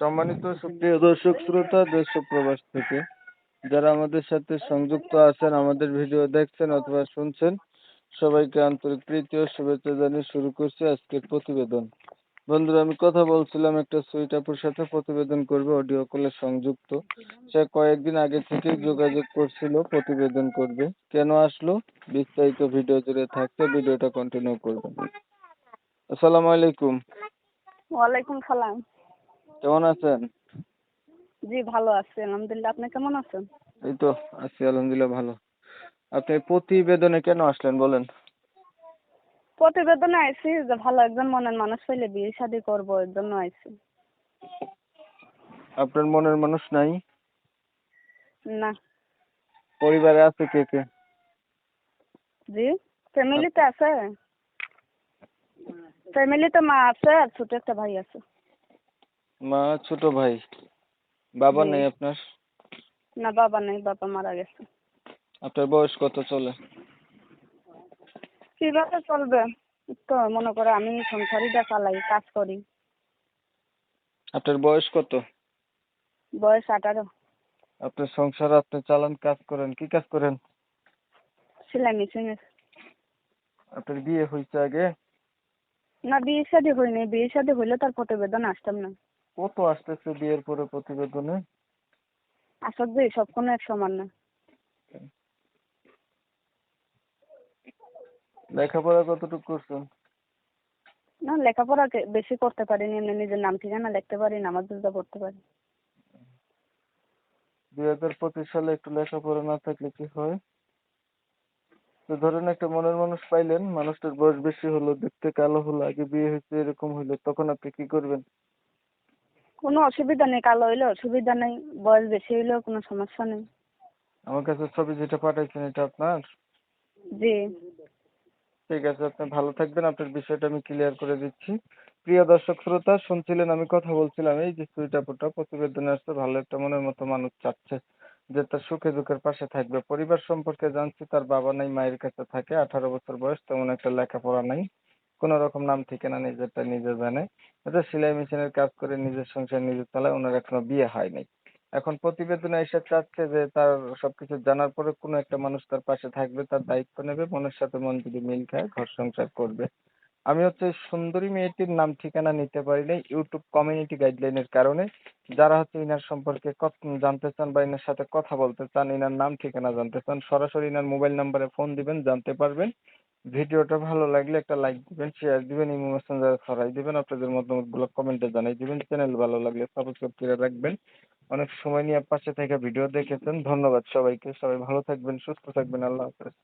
সম্মানিত সুপ্রিয় দর্শক শ্রোতা দেশ প্রবাস থেকে যারা আমাদের সাথে সংযুক্ত আছেন আমাদের ভিডিও দেখছেন অথবা শুনছেন সবাইকে আন্তরিক প্রীতি ও শুভেচ্ছা জানিয়ে শুরু করছি আজকের প্রতিবেদন। বন্ধুরা আমি কথা বলছিলাম একটা সুইট আপুর সাথে প্রতিবেদন করবে অডিও কলে সংযুক্ত। সে কয়েকদিন আগে থেকেই যোগাযোগ করছিল প্রতিবেদন করবে। কেন আসলো? বিস্তারিত ভিডিও জুড়ে থাকতে ভিডিওটা কন্টিনিউ করবেন। আসসালামু আলাইকুম। ওয়ালাইকুম সালাম। কেমন আছেন? জি ভালো আছি আলহামদুলিল্লাহ। আপনি কেমন আছেন? এই তো আছি আলহামদুলিল্লাহ ভালো। আপনি প্রতিবেদনে কেন আসলেন বলেন? প্রতিবেদনে আইছি যে ভালো একজন মনের মানুষ পেলে বিয়ে শাদী করব এর জন্য আইছি। আপনার মনের মানুষ নাই? না। পরিবারে আছে কে কে? জি ফ্যামিলিতে আছে। ফ্যামিলিতে মা আছে আর ছোট একটা ভাই আছে। মা ছোট ভাই। বাবা নেই আপনার? না বাবা নেই বাবা মারা গেছে। আপনার বয়স কত চলে? কীভাবে চলবে? তো মনে করে আমি সংসারিটা চালাই কাজ করি। আপনার বয়স কত? বয়স আঠারো। আপনার সংসার আপনি চালান কাজ করেন। কি কাজ করেন? সেলাই মেশিনের আপনার বিয়ে হয়েছে আগে? না বিয়ে শাদী হয়নি। বিয়ে শাদী হইলে তার প্রতিবেদন আসতাম না। কত আসতেছে বিয়ের পরে প্রতিবেদনে? আসক যে সব কোনো এক সমান না। লেখাপড়া কতটুকু করছেন না লেখাপড়া বেশি করতে পারিনি এমনি নিজের নাম ঠিকানা লিখতে পারি নামাজ রোজা পড়তে পারি। দুই হাজার পঁচিশ সালে একটু লেখাপড়া না থাকলে কি হয়? তো ধরেন একটা মনের মানুষ পাইলেন মানুষটার বয়স বেশি হলো দেখতে কালো হলো আগে বিয়ে হয়েছে এরকম হইল তখন আপনি কি করবেন? কোনো অসুবিধা নেই কালো হইলে অসুবিধা নেই বয়স বেশি হইলেও কোনো সমস্যা নেই। আমার কাছে ছবি যেটা পাঠাইছেন এটা আপনার? জি। ঠিক আছে আপনি ভালো থাকবেন আপনার বিষয়টা আমি ক্লিয়ার করে দিচ্ছি। প্রিয় দর্শক শ্রোতা শুনছিলেন আমি কথা বলছিলাম এই যে সুইটাপুটা প্রতিবেদনে আসছে ভালো একটা মনের মতো মানুষ চাচ্ছে যে তার সুখে দুঃখের পাশে থাকবে। পরিবার সম্পর্কে জানছি তার বাবা নাই মায়ের কাছে থাকে আঠারো বছর বয়স তেমন একটা লেখাপড়া নাই। কোনো রকম নাম ঠিকানা নিজেরটা নিজে জানে। এটা সেলাই মেশিনের কাজ করে নিজের সংসার নিজে চালায় ওনার এখনও বিয়ে হয়নি এখন প্রতিবেদনে এসে চাচ্ছে যে তার সবকিছু জানার পরে কোনো একটা মানুষ তার পাশে থাকবে, তার দায়িত্ব নেবে, মনের সাথে মন যদি মিল খায় ঘর সংসার করবে। আমি হচ্ছে সুন্দরী মেয়েটির নাম ঠিকানা নিতে পারি নাই ইউটিউব কমিউনিটি গাইডলাইনের কারণে। যারা হচ্ছে ইনার সম্পর্কে জানতে চান বা ইনার সাথে কথা বলতে চান, ইনার নাম ঠিকানা জানতে চান, সরাসরি ইনার মোবাইল নাম্বারে ফোন দিবেন, জানতে পারবেন। ভিডিওটা ভালো লাগলে একটা লাইক দিবেন শেয়ার দিবেন ইমো মেসেঞ্জারে ছড়াই দিবেন, আপনাদের মতামত মতামতগুলো কমেন্টে জানাই দিবেন। চ্যানেল ভালো লাগলে সাবস্ক্রাইব করে রাখবেন। অনেক সময় নিয়ে পাশে থেকে ভিডিও দেখেছেন। ধন্যবাদ সবাইকে। সবাই ভালো থাকবেন, সুস্থ থাকবেন। আল্লাহ হাফেজ।